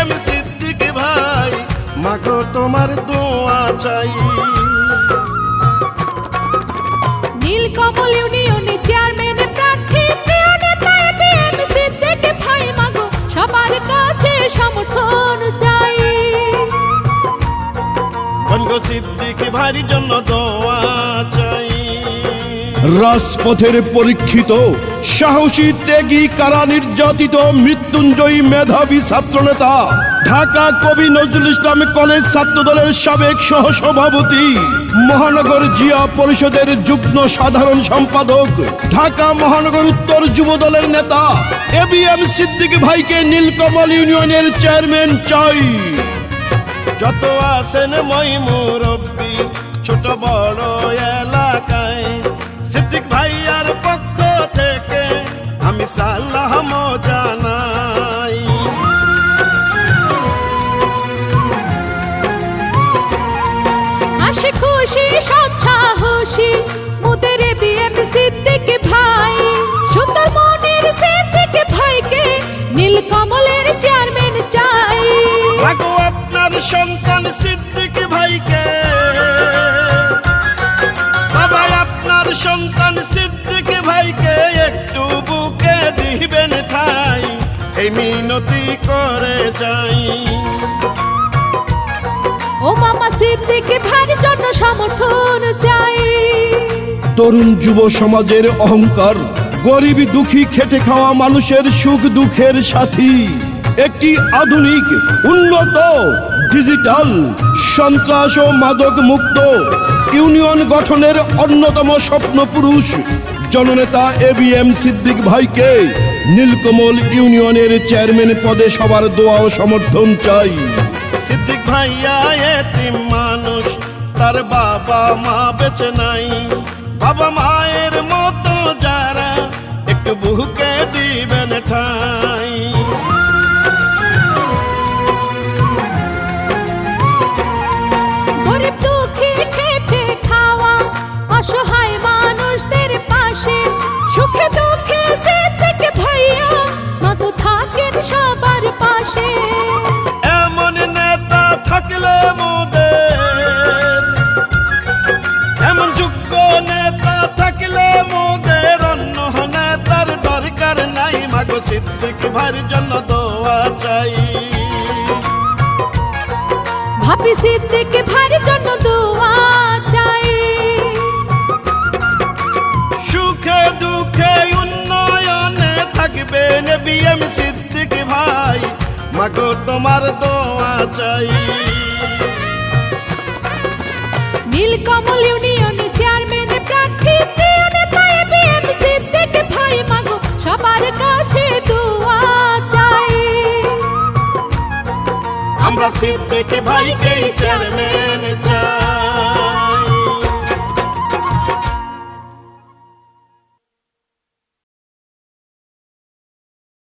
M Siddique ভাই মাগো তোমার দোয়া চাই। নীলকমল ইউনিয়নে চেয়ারম্যান প্রার্থী প্রিয় নেতা এবিএম সিদ্দিক ভাই মাগো সবার কাছে সমর্থন চাই। বনগো সিদ্দিক ভাইয়ের জন্য দোয়া চাই। রাজপথের পরীক্ষিত, সাহসী ত্যাগী কারা নির্যাতিত, মৃত্যুঞ্জয়ী মেধাবী ছাত্রনেতা, ঢাকা কবি নজরুল ইসলাম কলেজ ছাত্র দলের সাবেক সহসভাপতি, মহানগর জিয়া পরিষদের যুগ্ম সাধারণ সম্পাদক, ঢাকা মহানগর উত্তর যুব দলের নেতা এবিএম সিদ্দিক ভাইকে নীলকমল ইউনিয়নের চেয়ারম্যান চাই। যত আছেন মই মুরব্বী ছোট বড় জানাই হাসি খুশি মুদের সিদ্দিক ভাই সুন্দর মনের সিদ্দিক ভাইকে নীলকমলের চেয়ারম্যান চাই আপনার সন্তান সিদ্দিক ভাইকে এই মিনতি করে যাই। ও মামা সিদ্দিক ভাইয়ের জন্য সমর্থন চাই। তরুণ যুব সমাজের অহংকার গরিব দুঃখী খেটে খাওয়া মানুষের সুখ দুঃখের সাথী। একটি আধুনিক উন্নত ডিজিটাল সন্ত্রাস ও মাদক মুক্ত ইউনিয়ন গঠনের অন্যতম স্বপ্ন পুরুষ জননেতা এবিএম সিদ্দিক ভাইকে নীলকমল ইউনিয়নের চেয়ারম্যান পদে সবার দোয়া ও সমর্থন চাই। সিদ্দিক ভাইয়া এতিম মানুষ, তার বাবা মা বেঁচে নাই। বাবা মায়ের মতো যারা একটু বুকে দিবেন ঠাই। ভাইয়ের জন্য দোয়া চাই। ভাবি সিদ্দিক ভাইয়ের জন্য দোয়া চাই। সুখে দুঃখে উন্নয়নে থাকবে বিএম সিদ্দিক ভাই। মাগো তোমার দোয়া চাই। নীলকমল ইউনিয়নে আমরা সিদ্দিক ভাইকে চেয়ারম্যান চাই